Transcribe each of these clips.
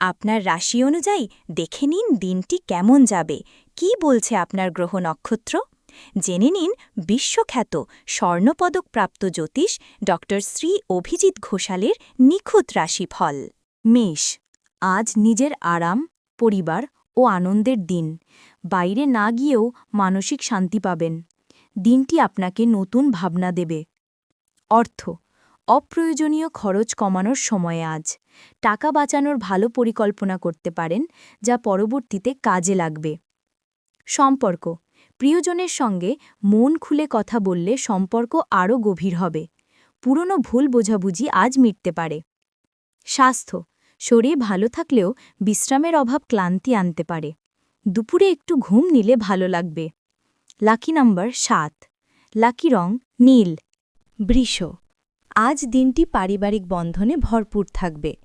আপনার রাশি অনুযায়ী দেখে নিন দিনটি কেমন যাবে। কি বলছে আপনার গ্রহ নক্ষত্র? জেনে নিন বিশ্বখ্যাত স্বর্ণপদকপ্রাপ্ত জ্যোতিষ ড শ্রী অভিজিৎ ঘোষালের নিখুঁত রাশিফল। মেষ, আজ নিজের আরাম, পরিবার ও আনন্দের দিন। বাইরে না গিয়েও মানসিক শান্তি পাবেন। দিনটি আপনাকে নতুন ভাবনা দেবে। অর্থ অপ্রয়োজনীয় খরচ কমানোর সময় আজ। টাকা বাঁচানোর ভালো পরিকল্পনা করতে পারেন, যা পরবর্তীতে কাজে লাগবে। সম্পর্ক। প্রিয়জনের সঙ্গে মন খুলে কথা বললে সম্পর্ক আরও গভীর হবে। পুরনো ভুল বোঝাবুঝি আজ মিটতে পারে। স্বাস্থ্য। শরীর ভালো থাকলেও বিশ্রামের অভাব ক্লান্তি আনতে পারে। দুপুরে একটু ঘুম নিলে ভালো লাগবে। লাকি নাম্বার সাত। লাকি রং নীল। বৃষ। আজ দিনটি পারিবারিক বন্ধনে ভরপুর থাকবে।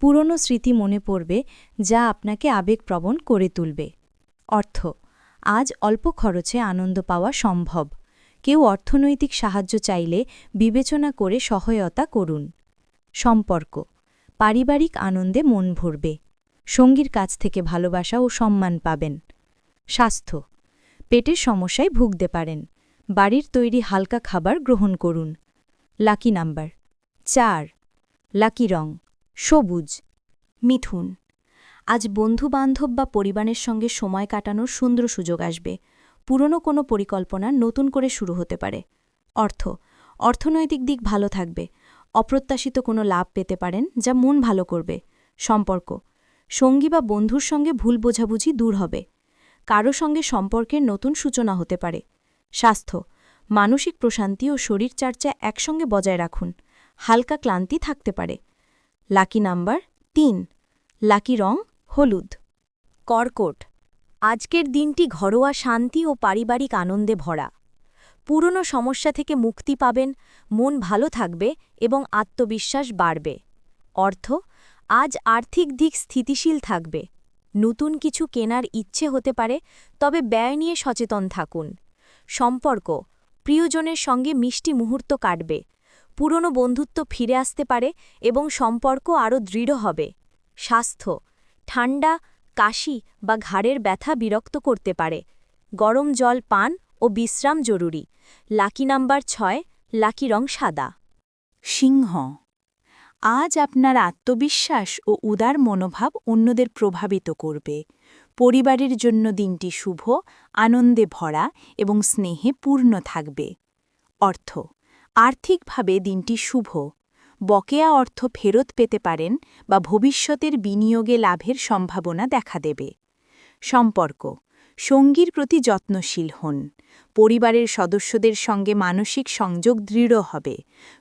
পুরনো স্মৃতি মনে পড়বে, যা আপনাকে আবেগপ্রবণ করে তুলবে। অর্থ, আজ অল্প খরচে আনন্দ পাওয়া সম্ভব। কেউ অর্থনৈতিক সাহায্য চাইলে বিবেচনা করে সহায়তা করুন। সম্পর্ক, পারিবারিক আনন্দে মন ভরবে। সঙ্গীর কাছ থেকে ভালোবাসা ও সম্মান পাবেন। স্বাস্থ্য, পেটের সমস্যায় ভুগতে পারেন। বাড়ির তৈরি হালকা খাবার গ্রহণ করুন। Lucky number. চার, লাকি রং, সবুজ মিথুন আজ বন্ধুবান্ধব বা পরিবারের সঙ্গে সময় কাটানোর সুন্দর সুযোগ আসবে। পুরনো কোনো পরিকল্পনা নতুন করে শুরু হতে পারে। অর্থ, অর্থনৈতিক দিক ভালো থাকবে। অপ্রত্যাশিত কোনো লাভ পেতে পারেন যা মন ভালো করবে। সম্পর্ক, সঙ্গী বা বন্ধুর সঙ্গে ভুল বোঝাবুঝি দূর হবে। কারও সঙ্গে সম্পর্কের নতুন সূচনা হতে পারে। স্বাস্থ্য মানসিক প্রশান্তি ও শরীরচর্চা একসঙ্গে বজায় রাখুন। হালকা ক্লান্তি থাকতে পারে। লাকি নাম্বার তিন। লাকি রং হলুদ। কর্কট। আজকের দিনটি ঘরোয়া শান্তি ও পারিবারিক আনন্দে ভরা। পুরনো সমস্যা থেকে মুক্তি পাবেন, মন ভালো থাকবে এবং আত্মবিশ্বাস বাড়বে। অর্থ, আজ আর্থিক দিক স্থিতিশীল থাকবে। নতুন কিছু কেনার ইচ্ছে হতে পারে, তবে ব্যয় নিয়ে সচেতন থাকুন। সম্পর্ক প্রিয়জনের সঙ্গে মিষ্টি মুহূর্ত কাটবে, পুরনো বন্ধুত্ব ফিরে আসতে পারে এবং সম্পর্ক আরও দৃঢ় হবে। স্বাস্থ্য, ঠান্ডা, কাশি বা ঘাড়ের ব্যথা বিরক্ত করতে পারে। গরম জল পান ও বিশ্রাম জরুরি। লাকি নাম্বার ছয়, লাকি রং সাদা। সিংহ, আজ আপনার আত্মবিশ্বাস ও উদার মনোভাব অন্যদের প্রভাবিত করবে। পরিবারের জন্য দিনটি শুভ, আনন্দে ভরা এবং স্নেহে পূর্ণ থাকবে। অর্থ, আর্থিকভাবে দিনটি শুভ। বকেয়া অর্থ ফেরত পেতে পারেন বা ভবিষ্যতের বিনিয়োগে লাভের সম্ভাবনা দেখা দেবে। সম্পর্ক, সঙ্গীর প্রতি যত্নশীল হন। পরিবারের সদস্যদের সঙ্গে মানসিক সংযোগ দৃঢ় হবে।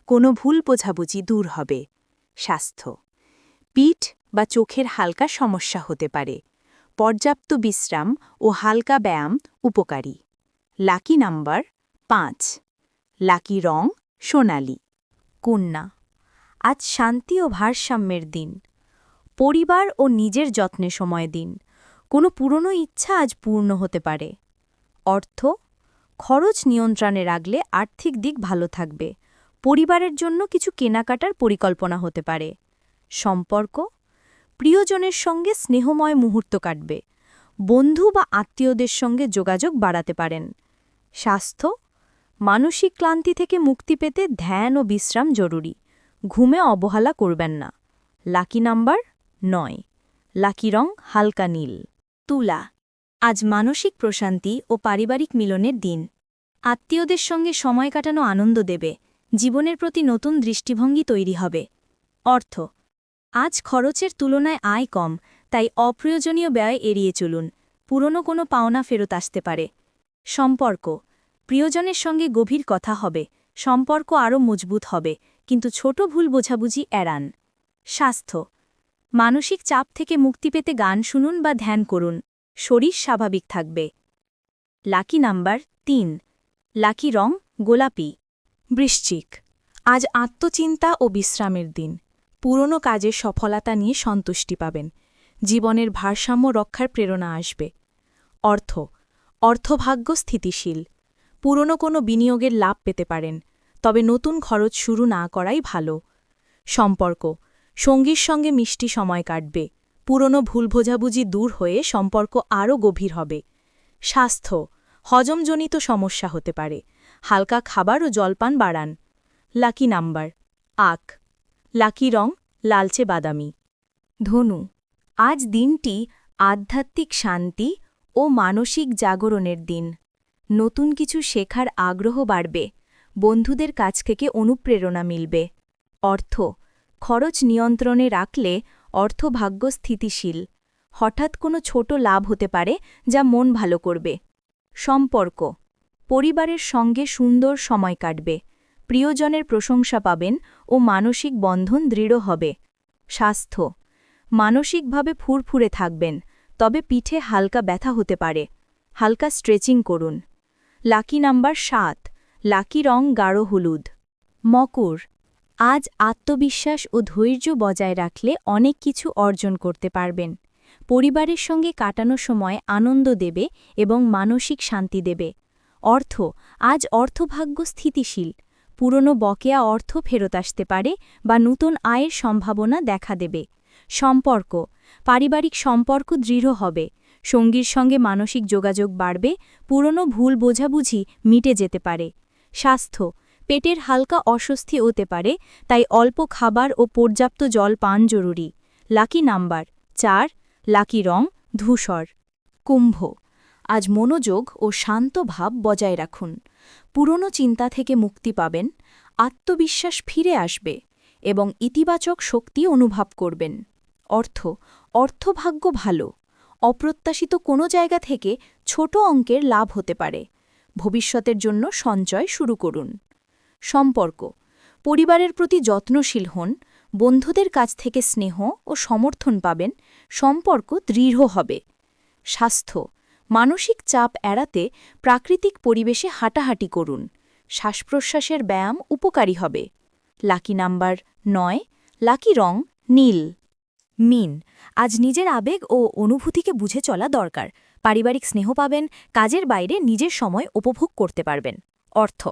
কোনো ভুল বোঝাবুঝি দূর হবে। স্বাস্থ্য, পিঠ বা চোখের হালকা সমস্যা হতে পারে। পর্যাপ্ত বিশ্রাম ও হালকা ব্যায়াম উপকারী। লাকি নাম্বার পাঁচ। লাকি রং সোনালি। কন্যা। আজ শান্তি ও ভারসাম্যের দিন। পরিবার ও নিজের যত্নে সময় দিন। কোনো পুরনো ইচ্ছা আজ পূর্ণ হতে পারে। অর্থ, খরচ নিয়ন্ত্রণে রাখলে আর্থিক দিক ভালো থাকবে। পরিবারের জন্য কিছু কেনাকাটার পরিকল্পনা হতে পারে। সম্পর্ক প্রিয়জনের সঙ্গে স্নেহময় মুহূর্ত কাটবে। বন্ধু বা আত্মীয়দের সঙ্গে যোগাযোগ বাড়াতে পারেন। স্বাস্থ্য, মানসিক ক্লান্তি থেকে মুক্তি পেতে ধ্যান ও বিশ্রাম জরুরি। ঘুমে অবহেলা করবেন না। লাকি নাম্বার নয়। লাকি রং হালকা নীল। তুলা। আজ মানসিক প্রশান্তি ও পারিবারিক মিলনের দিন। আত্মীয়দের সঙ্গে সময় কাটানো আনন্দ দেবে। জীবনের প্রতি নতুন দৃষ্টিভঙ্গি তৈরি হবে। অর্থ আজ খরচের তুলনায় আয় কম, তাই অপ্রয়োজনীয় ব্যয় এড়িয়ে চলুন। পুরনো কোনো পাওনা ফেরত আসতে পারে। সম্পর্ক। প্রিয়জনের সঙ্গে গভীর কথা হবে। সম্পর্ক আরও মজবুত হবে, কিন্তু ছোট ভুল বোঝাবুঝি এড়ান। স্বাস্থ্য। মানসিক চাপ থেকে মুক্তি পেতে গান শুনুন বা ধ্যান করুন। শরীর স্বাভাবিক থাকবে। লাকি নাম্বার তিন। লাকি রং গোলাপি। বৃশ্চিক। আজ আত্মচিন্তা ও বিশ্রামের দিন। পুরনো কাজের সফলতা নিয়ে সন্তুষ্টি পাবেন। জীবনের ভারসাম্য রক্ষার প্রেরণা আসবে। অর্থ। অর্থভাগ্য স্থিতিশীল। পুরনো কোনো বিনিয়োগের লাভ পেতে পারেন, তবে নতুন খরচ শুরু না করাই ভালো। সম্পর্ক। সঙ্গীর সঙ্গে মিষ্টি সময় কাটবে। পুরনো ভুল বোঝাবুঝি দূর হয়ে সম্পর্ক আরও গভীর হবে। স্বাস্থ্য। হজমজনিত সমস্যা হতে পারে। হালকা খাবার ও জলপান বাড়ান। Lucky number. আক লাকি রং, লালচে বাদামি। ধনু, আজ দিনটি আধ্যাত্মিক শান্তি ও মানসিক জাগরণের দিন। নতুন কিছু শেখার আগ্রহ বাড়বে, বন্ধুদের কাছ থেকে অনুপ্রেরণা মিলবে। অর্থ, খরচ নিয়ন্ত্রণে রাখলে অর্থভাগ্য স্থিতিশীল। হঠাৎ কোনো ছোট লাভ হতে পারে যা মন ভালো করবে। সম্পর্ক, পরিবারের সঙ্গে সুন্দর সময় কাটবে। প্রিয়জনের প্রশংসা পাবেন ও মানসিক বন্ধন দৃঢ় হবে। স্বাস্থ্য। মানসিকভাবে ফুরফুরে থাকবেন, তবে পিঠে হালকা ব্যথা হতে পারে। হালকা স্ট্রেচিং করুন। লাকি নাম্বার সাত। লাকি রং গাঢ় হলুদ। মকর। আজ আত্মবিশ্বাস ও ধৈর্য বজায় রাখলে অনেক কিছু অর্জন করতে পারবেন। পরিবারের সঙ্গে কাটানো সময় আনন্দ দেবে এবং মানসিক শান্তি দেবে। অর্থ। আজ অর্থভাগ্য স্থিতিশীল। পুরনো বকেয়া অর্থ ফেরত আসতে পারে বা নতুন আয়ের সম্ভাবনা দেখা দেবে। সম্পর্ক পারিবারিক সম্পর্ক দৃঢ় হবে। সঙ্গীর সঙ্গে মানসিক যোগাযোগ বাড়বে, পুরনো ভুল বোঝাবুঝি মিটে যেতে পারে। স্বাস্থ্য পেটের হালকা অস্বস্তি হতে পারে, তাই অল্প খাবার ও পর্যাপ্ত জল পান জরুরি। লাকি নাম্বার চার, লাকি রং, ধূসর। কুম্ভ আজ মনোযোগ ও শান্ত ভাব বজায় রাখুন। পুরনো চিন্তা থেকে মুক্তি পাবেন, আত্মবিশ্বাস ফিরে আসবে এবং ইতিবাচক শক্তি অনুভব করবেন। অর্থ, অর্থভাগ্য ভালো। অপ্রত্যাশিত কোনো জায়গা থেকে ছোট অঙ্কের লাভ হতে পারে। ভবিষ্যতের জন্য সঞ্চয় শুরু করুন। সম্পর্ক, পরিবারের প্রতি যত্নশীল হন, বন্ধুদের কাছ থেকে স্নেহ ও সমর্থন পাবেন, সম্পর্ক দৃঢ় হবে। স্বাস্থ্য মানসিক চাপ এড়াতে প্রাকৃতিক পরিবেশে হাঁটাহাঁটি করুন। শ্বাসপ্রশ্বাসের ব্যায়াম উপকারী হবে। লাকি নাম্বার নয়, লাকি রং নীল। মিন, আজ নিজের আবেগ ও অনুভূতিকে বুঝে চলা দরকার। পারিবারিক স্নেহ পাবেন, কাজের বাইরে নিজের সময় উপভোগ করতে পারবেন। অর্থ,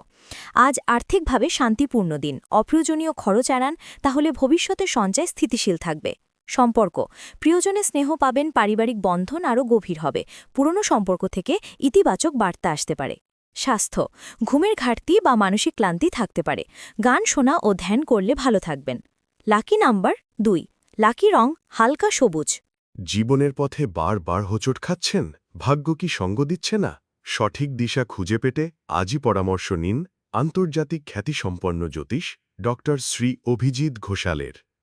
আজ আর্থিকভাবে শান্তিপূর্ণ দিন। অপ্রয়োজনীয় খরচ এড়ান, তাহলে ভবিষ্যতে সঞ্চয় স্থিতিশীল থাকবে। সম্পর্ক। প্রিয়জনে স্নেহ পাবেন পারিবারিক বন্ধন আরও গভীর হবে। পুরনো সম্পর্ক থেকে ইতিবাচক বার্তা আসতে পারে। স্বাস্থ্য। ঘুমের ঘাটতি বা মানসিক ক্লান্তি থাকতে পারে। গান শোনা ও ধ্যান করলে ভালো থাকবেন। লাকি নাম্বার দুই। লাকি রং হালকা সবুজ। জীবনের পথে বারবার হোঁচট খাচ্ছেন? ভাগ্য কি সঙ্গ দিচ্ছে না? সঠিক দিশা খুঁজে পেতে আজই পরামর্শ নিন আন্তর্জাতিক খ্যাতিসম্পন্ন জ্যোতিষ ড শ্রী অভিজিৎ ঘোষালের।